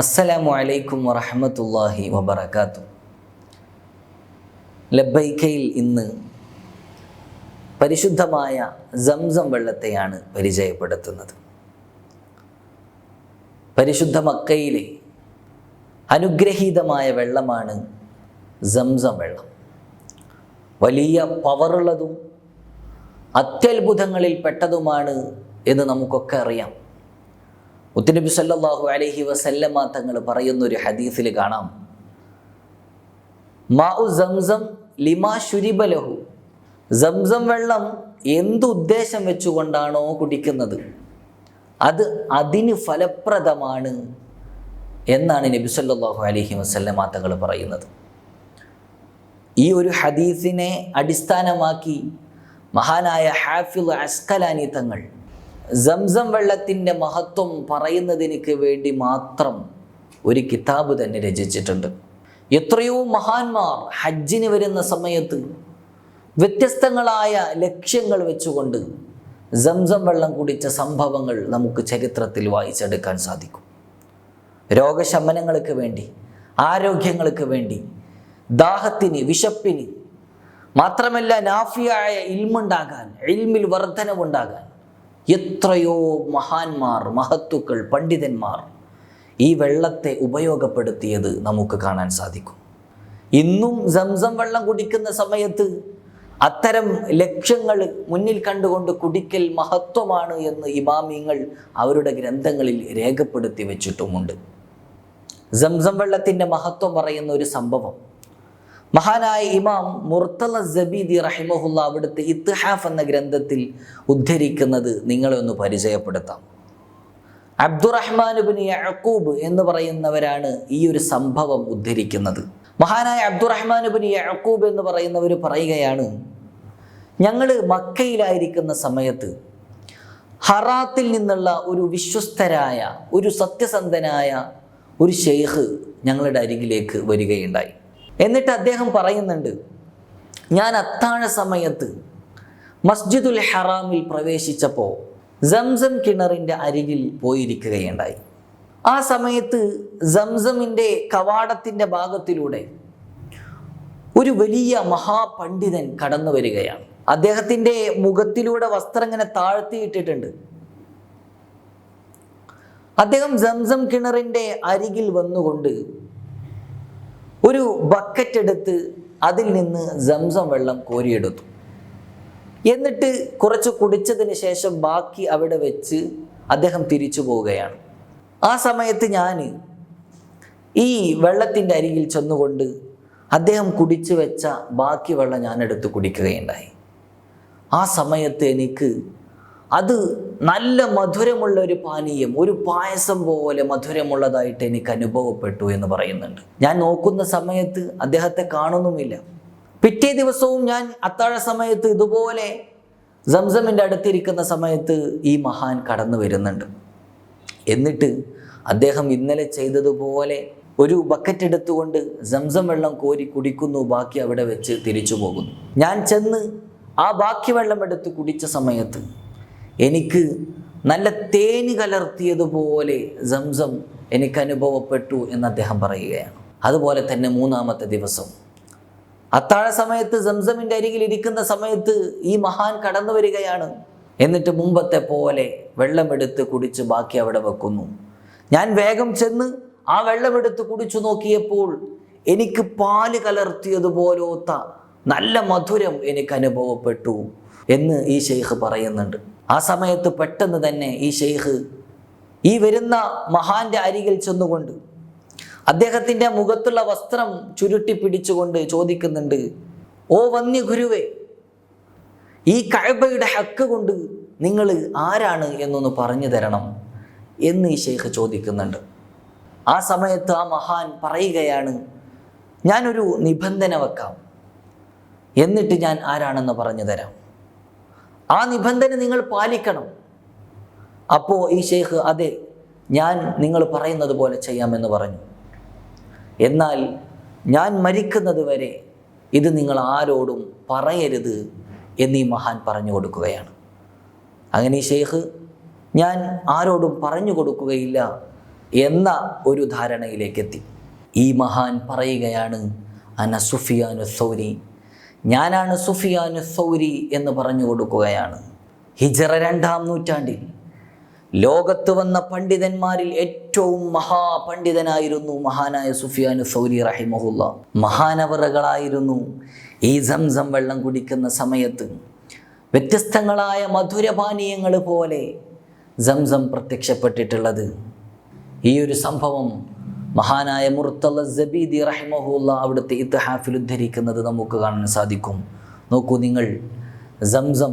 അസ്സലാമു അലൈക്കും വറഹമത്തല്ലാഹി വബർക്കാത്തു ലബൈക്കയിൽ ഇന്ന് പരിശുദ്ധമായ സംസം വെള്ളത്തെയാണ് പരിചയപ്പെടുത്തുന്നത്. പരിശുദ്ധ മക്കയിലെ അനുഗ്രഹീതമായ വെള്ളമാണ് സംസം വെള്ളം. വലിയ പവറുള്ളതും അത്യത്ഭുതങ്ങളിൽ പെട്ടതുമാണ് എന്ന് നമുക്കൊക്കെ അറിയാം. മുത്തുനബി സല്ലാഹു അലഹി വസല്ലമ തങ്ങൾ പറയുന്ന ഒരു ഹദീസിൽ കാണാം. മാഉ സംസം ലിമാ ശുരിബലഹു സംസം വെള്ളം എന്ത് ഉദ്ദേശം വെച്ചുകൊണ്ടാണോ കുടിക്കുന്നത്? അത് അതിന് ഫലപ്രദമാണ് എന്നാണ് നബി സല്ലല്ലാഹു അലഹി വസല്ലമ തങ്ങൾ പറയുന്നത്. ഈ ഒരു ഹദീസിനെ അടിസ്ഥാനമാക്കി മഹാനായ ഹാഫിൽ അസ്കലാനി തങ്ങൾ സംസം വെള്ളത്തിന്റെ മഹത്വം പറയുന്നതിന് വേണ്ടി മാത്രം ഒരു കിതാബ് തന്നെ രചിച്ചിട്ടുണ്ട്. എത്രയോ മഹാന്മാർ ഹജ്ജിന് വരുന്ന സമയത്ത് വ്യത്യസ്തങ്ങളായ ലക്ഷ്യങ്ങൾ വെച്ചുകൊണ്ട് സംസം വെള്ളം കുടിച്ച സംഭവങ്ങൾ നമുക്ക് ചരിത്രത്തിൽ വായിച്ചെടുക്കാൻ സാധിക്കും. രോഗശമനങ്ങൾക്ക് വേണ്ടി ആരോഗ്യങ്ങൾക്ക് വേണ്ടി ദാഹത്തിന് വിശപ്പിന് മാത്രമല്ല നാഫിയായ ഇൽമുണ്ടാകാൻ ഇൽമിൽ വർധനവുണ്ടാകാൻ എത്രയോ മഹാന്മാർ മഹത്തുക്കൾ പണ്ഡിതന്മാർ ഈ വെള്ളത്തെ ഉപയോഗപ്പെടുത്തിയത് നമുക്ക് കാണാൻ സാധിക്കും. ഇന്നും സംസം വെള്ളം കുടിക്കുന്ന സമയത്ത് അത്തരം ലക്ഷ്യങ്ങൾ മുന്നിൽ കണ്ടുകൊണ്ട് കുടിക്കൽ മഹത്വമാണ് എന്ന് ഇമാമിങ്ങൾ അവരുടെ ഗ്രന്ഥങ്ങളിൽ രേഖപ്പെടുത്തി വെച്ചിട്ടുമുണ്ട്. സംസം വെള്ളത്തിന്റെ മഹത്വം പറയുന്ന ഒരു സംഭവം മഹാനായ ഇമാം മുർത്തല ജബീദി റഹിമഹുല്ല അവിടുത്തെ ഇത്ഹാഫ് എന്ന ഗ്രന്ഥത്തിൽ ഉദ്ധരിക്കുന്നത് നിങ്ങളെ ഒന്ന് പരിചയപ്പെടുത്താം. അബ്ദുറഹ്മാൻ ബിൻ യഅക്കൂബ് എന്ന് പറയുന്നവരാണ് ഈ ഒരു സംഭവം ഉദ്ധരിക്കുന്നത്. മഹാനായ അബ്ദുറഹ്മാൻ ബിൻ യഅക്കൂബ് എന്ന് പറയുന്നവർ പറയുകയാണ് ഞങ്ങൾ മക്കയിലായിരിക്കുന്ന സമയത്ത് ഹറാത്തിൽ നിന്നുള്ള ഒരു വിശ്വസ്തരായ ഒരു സത്യസന്ധനായ ഒരു ഷെയ്ഖ് ഞങ്ങളുടെ അരികിലേക്ക് വരികയുണ്ടായി. എന്നിട്ട് അദ്ദേഹം പറയുന്നുണ്ട് ഞാൻ അത്താഴ സമയത്ത് മസ്ജിദുൽ ഹറാമിൽ പ്രവേശിച്ചപ്പോൾ സംസം കിണറിന്റെ അരികിൽ പോയിരിക്കുകയുണ്ടായി. ആ സമയത്ത് സംസമിന്റെ കവാടത്തിന്റെ ഭാഗത്തിലൂടെ ഒരു വലിയ മഹാപണ്ഡിതൻ കടന്നു വരികയാണ്. അദ്ദേഹത്തിന്റെ മുഖത്തിലൂടെ വസ്ത്രം ഇങ്ങനെ താഴ്ത്തിയിട്ടിട്ടുണ്ട്. അദ്ദേഹം സംസം കിണറിന്റെ അരികിൽ വന്നുകൊണ്ട് ഒരു ബക്കറ്റ് എടുത്ത് അതിൽ നിന്ന് സംസം വെള്ളം കോരിയെടുത്തു. എന്നിട്ട് കുറച്ച് കുടിച്ചതിന് ശേഷം ബാക്കി അവിടെ വെച്ച് അദ്ദേഹം തിരിച്ചു പോവുകയാണ്. ആ സമയത്ത് ഞാൻ ഈ വെള്ളത്തിന്റെ അരികിൽ ചെന്നുകൊണ്ട് അദ്ദേഹം കുടിച്ചു വെച്ച ബാക്കി വെള്ളം ഞാൻ എടുത്ത് കുടിക്കുകയുണ്ടായി. ആ സമയത്ത് എനിക്ക് അത് നല്ല മധുരമുള്ള ഒരു പാനീയം ഒരു പായസം പോലെ മധുരമുള്ളതായിട്ട് എനിക്ക് അനുഭവപ്പെട്ടു എന്ന് പറയുന്നുണ്ട്. ഞാൻ നോക്കുന്ന സമയത്ത് അദ്ദേഹത്തെ കാണുന്നുമില്ല. പിറ്റേ ദിവസവും ഞാൻ അത്താഴ സമയത്ത് ഇതുപോലെ സംസമിന്റെ അടുത്തിരിക്കുന്ന സമയത്ത് ഈ മഹാൻ കടന്നു വരുന്നുണ്ട്. എന്നിട്ട് അദ്ദേഹം ഇന്നലെ ചെയ്തതുപോലെ ഒരു ബക്കറ്റ് എടുത്തുകൊണ്ട് സംസം വെള്ളം കോരി കുടിക്കുന്നു ബാക്കി അവിടെ വെച്ച് തിരിച്ചു പോകുന്നു. ഞാൻ ചെന്ന് ആ ബാക്കി വെള്ളം എടുത്ത് കുടിച്ച സമയത്ത് എനിക്ക് നല്ല തേന് കലർത്തിയതുപോലെ സംസം എനിക്ക് അനുഭവപ്പെട്ടു എന്ന് അദ്ദേഹം പറയുകയാണ്. അതുപോലെ തന്നെ മൂന്നാമത്തെ ദിവസം. അത്താഴ സമയത്ത് സംസമിന്റെ അരികിൽ ഇരിക്കുന്ന സമയത്ത് ഈ മഹാൻ കടന്നു വരികയാണ്. എന്നിട്ട് മുമ്പത്തെ പോലെ വെള്ളമെടുത്ത് കുടിച്ച് ബാക്കി അവിടെ വെക്കുന്നു. ഞാൻ വേഗം ചെന്ന് ആ വെള്ളമെടുത്ത് കുടിച്ചു നോക്കിയപ്പോൾ എനിക്ക് പാൽ കലർത്തിയതുപോലോത്ത നല്ല മധുരം എനിക്ക് അനുഭവപ്പെട്ടു എന്ന് ഈ ഷെയ്ഖ് പറയുന്നുണ്ട്. ആ സമയത്ത് പെട്ടെന്ന് തന്നെ ഈ ഷെയ്ഖ് ഈ വരുന്ന മഹാന്റെ അരികിൽ ചെന്നുകൊണ്ട് അദ്ദേഹത്തിന്റെ മുഖത്തുള്ള വസ്ത്രം ചുരുട്ടി പിടിച്ചുകൊണ്ട് ചോദിക്കുന്നുണ്ട് ഓ വന്യ ഗുരുവേ ഈ കഴബയുടെ ഹക്ക് കൊണ്ട് നിങ്ങൾ ആരാണ് എന്നൊന്ന് പറഞ്ഞു തരണം എന്ന് ഈ ഷെയ്ഖ് ചോദിക്കുന്നുണ്ട്. ആ സമയത്ത് ആ മഹാൻ പറയുകയാണ് ഞാനൊരു നിബന്ധന വെക്കാം എന്നിട്ട് ഞാൻ ആരാണെന്ന് പറഞ്ഞു തരാം. ആ നിബന്ധന നിങ്ങൾ പാലിക്കണം. അപ്പോൾ ഈ ഷെയ്ഖ് അതെ ഞാൻ നിങ്ങൾ പറയുന്നത് പോലെ ചെയ്യാമെന്ന് പറഞ്ഞു. എന്നാൽ ഞാൻ മരിക്കുന്നത് വരെ ഇത് നിങ്ങൾ ആരോടും പറയരുത് എന്നീ മഹാൻ പറഞ്ഞു കൊടുക്കുകയാണ്. അങ്ങനെ ഈ ഷെയ്ഖ് ഞാൻ ആരോടും പറഞ്ഞു കൊടുക്കുകയില്ല എന്ന ഒരു ധാരണയിലേക്കെത്തി ഈ മഹാൻ പറയുകയാണ് അന സുഫിയാനു സൗരി ഞാനാണ് സുഫിയാനു സൗരി എന്ന് പറഞ്ഞു കൊടുക്കുകയാണ്. ഹിജറ രണ്ടാം നൂറ്റാണ്ടിൽ ലോകത്ത് വന്ന പണ്ഡിതന്മാരിൽ ഏറ്റവും മഹാപണ്ഡിതനായിരുന്നു മഹാനായ സുഫിയാനു സൗരി റഹിമഹുല്ല. മഹാനവറുകളായിരുന്നു ഈ സംസം വെള്ളം കുടിക്കുന്ന സമയത്ത്. വ്യത്യസ്തങ്ങളായ മധുരപാനീയങ്ങൾ പോലെ സംസം പ്രത്യക്ഷപ്പെട്ടിട്ടുള്ളത്. ഈ ഒരു സംഭവം മഹാനായ മുർത്തല ജബീദി റഹ്മഹുല്ല അവിടുത്തെ ഇത്തഹാഫിൽ ഉദ്ധരിക്കുന്നത് നമുക്ക് കാണാൻ സാധിക്കും. നോക്കൂ നിങ്ങൾ സംസം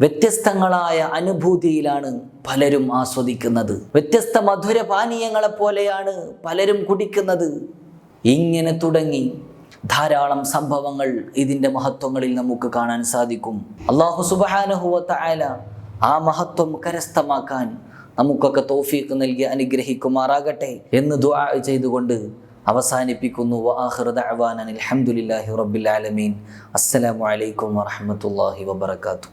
വ്യത്യസ്തങ്ങളായ അനുഭൂതിയിലാണ് പലരും ആസ്വദിക്കുന്നത്. വ്യത്യസ്ത മധുര പാനീയങ്ങളെ പോലെയാണ് പലരും കുടിക്കുന്നത്. ഇങ്ങനെ തുടങ്ങി ധാരാളം സംഭവങ്ങൾ ഇതിന്റെ മഹത്വങ്ങളിൽ നമുക്ക് കാണാൻ സാധിക്കും. അള്ളാഹു സുബാനഹുല ആ മഹത്വം കരസ്ഥമാക്കാൻ നമുക്കൊക്കെ തോഫീക്ക് നൽകി അനുഗ്രഹിക്കുമാറാകട്ടെ എന്ന് ദുആ ചെയ്തുകൊണ്ട് അവസാനിപ്പിക്കുന്നു. അൽഹംദുലില്ലാഹി റബ്ബിൽ ആലമീൻ. അസ്സലാമു അലൈക്കും വറഹ്മത്തുള്ളാഹി വബറകാതുഹു.